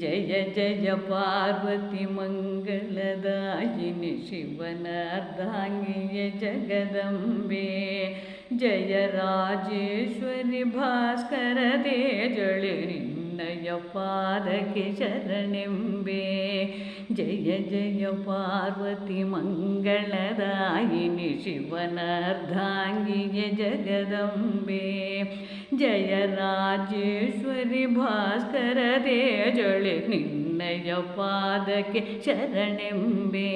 जय जय पार्वती मङ्गलदायिनि शिवनार्धाङ्गिय जगदंबे जय राजेश्वरि भास्कर जलिनि ನಿನ್ನಯ ಪಾದಕ್ಕೆ ಶರಣೆಂಬೆ ಜಯ ಜಯ ಪಾರ್ವತಿ ಮಂಗಳದಾಯಿನಿ ಶಿವನಾರ್ಧಾಂಗಿಯ ಜಗದಂಬೆ ಜಯ ರಾಜೇಶ್ವರಿ ಭಾಸ್ಕರ ತೇಜಳೆ ನಿನ್ನಯ ಪಾದಕ್ಕೆ ಶರಣೆಂಬೆ.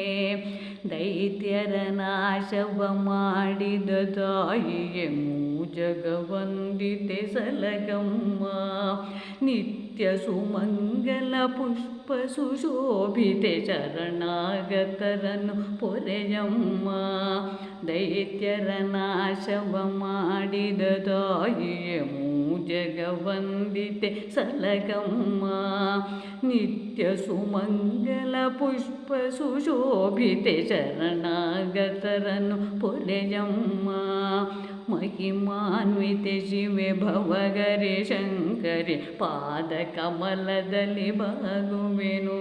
ದೈತ್ಯರ ನಾಶವ ಮಾಡಿದ ತಾಯಿಯೇ ಮೂ ಮೂಜಗವಂದಿತೆ ಸಲಗಮ್ಮ. ನಿತ್ಯ ಸುಮಂಗಲ ಪುಷ್ಪ ಸುಶೋಭಿತೆ ಶರಣಾಗತರನ್ನು ಪೊರೆಯಮ್ಮ ದೈತ್ಯರ ನಾಶವ ಮಾಡಿದ ತಾಯಿಯೇ ಮೂಜಗವಂದಿತೆ ಸಲಗಮ್ಮ ನಿತ್ಯ ಸುಮಂಗಲ ಪುಷ್ಪ ಸುಶೋಭಿತೆ ಶರಣಾಗತರನ್ನು ಪೊರೆಯಮ್ಮ ಮಹಿಮಾನ್ವಿತೆ ಶಿವೆ ಭವಗರೆ ಶಂಕರೆ ಪಾದ ಕಮಲದಲ್ಲಿ ಬಾಗುವೆನು?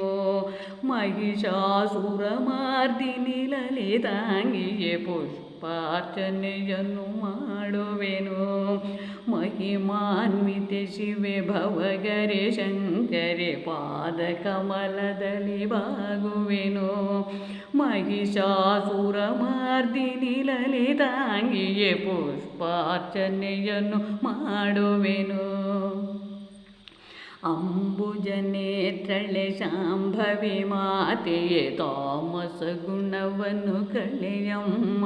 ಮಹಿಷಾಸುರ ಮಾರ್ದಿನಿ ಲಲಿತಾಂಗಿಯೇ ಪುಷ್ಪಾರ್ಚನೆಯನ್ನು ಮಾಡುವೆನು? ಮಹಿಮಾನ್ವಿತೆ ಶಿವೆ ಭವಗರೆ ಶಂಕರೆ ಪಾದ ಕಮಲದಲ್ಲಿ ಬಾಗುವೆನು? ಮಹಿಷಾಸುರ ಮಾರ್ದಿನಿ ಲಲಿತಾಂಗಿಯೇ ಪುಷ್ಪಾರ್ಚನೆಯನ್ನು ಮಾಡುವೆನು? ಅಂಬುಜನೇತ್ರಳೆ ಶಾಂಭವಿ ಮಾತೆಯೇ ತಾಮಸ ಗುಣವನ್ನು ಕಳೆಯಮ್ಮ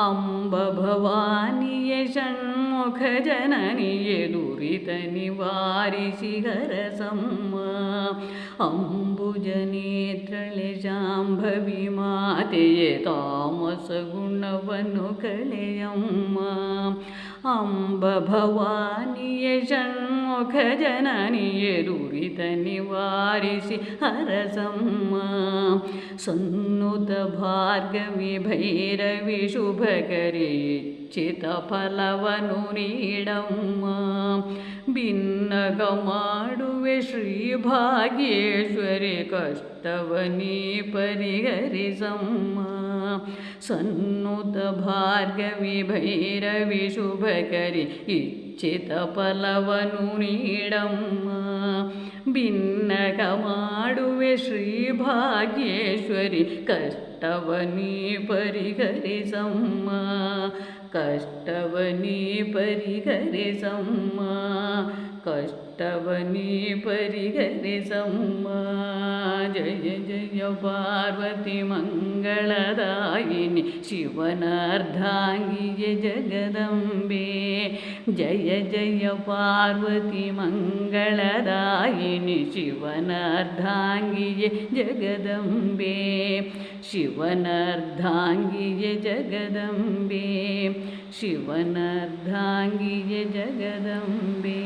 ಅಂಬ ಭವಾನಿಯೇ ಷಣ್ಮುಖ ಜನನಿಯೇ ದುರಿತ ನಿವಾರಿಸಿ ಹರಸಮ್ಮ ಅಂಬುಜನೇತ್ರಳೆ ಶಾಂಭವಿ ಮಾತೆಯೇ ತಾಮಸ ಗುಣವನ್ನು ಕಳೆಯಮ್ಮ ಅಂಬ ಭವಾನಿಯೇ ಷಣ್ಮುಖ ಜನನಿಯೇ ದುರಿತ ನಿವಾರಿಸಿ ಹರಸಮ್ಮ ಸನ್ನುತ ಭಾರ್ಗವಿ ಭೈರವಿ ಶುಭಕರಿ ಇಚ್ಛಿತ ಫಲವನು ನೀಡಮ್ಮ ಭಿನ್ನಗ ಮಾಡುವೆ ಶ್ರೀ ಭಾಗ್ಯೇಶ್ವರಿ ಕಷ್ಟವನಿ ಪರಿಹರಿಸಮ್ಮ ಸನ್ನುತ ಭಾರ್ಗವಿ ಭೈರವಿ ಶುಭಕರಿ ಇಚ್ಛಿತ ಫಲವನು ನೀಡಮ್ಮ ಭಿನ್ನಗ ಮಾಡುವೆ ಶ್ರೀ ಭಾಗ್ಯೇಶ್ವರಿ ಕಷ್ಟವನಿ ಪರಿಹರಿಸಮ್ಮ. कष्टवने परिघरे सम्मा। कष्टवने परिघरे सम्मा। जय जय पार्वती मङ्गळरायिनि शिवनार्धङ्गी जगदम्बे। जय जय पार्वती मङ्गळरायिनि शिवनार्धङ्गीय जगदम्बे। शिवनार्धाङ्गिय जगदम्बे। शिवनर्धाङ्गि जगदम्बे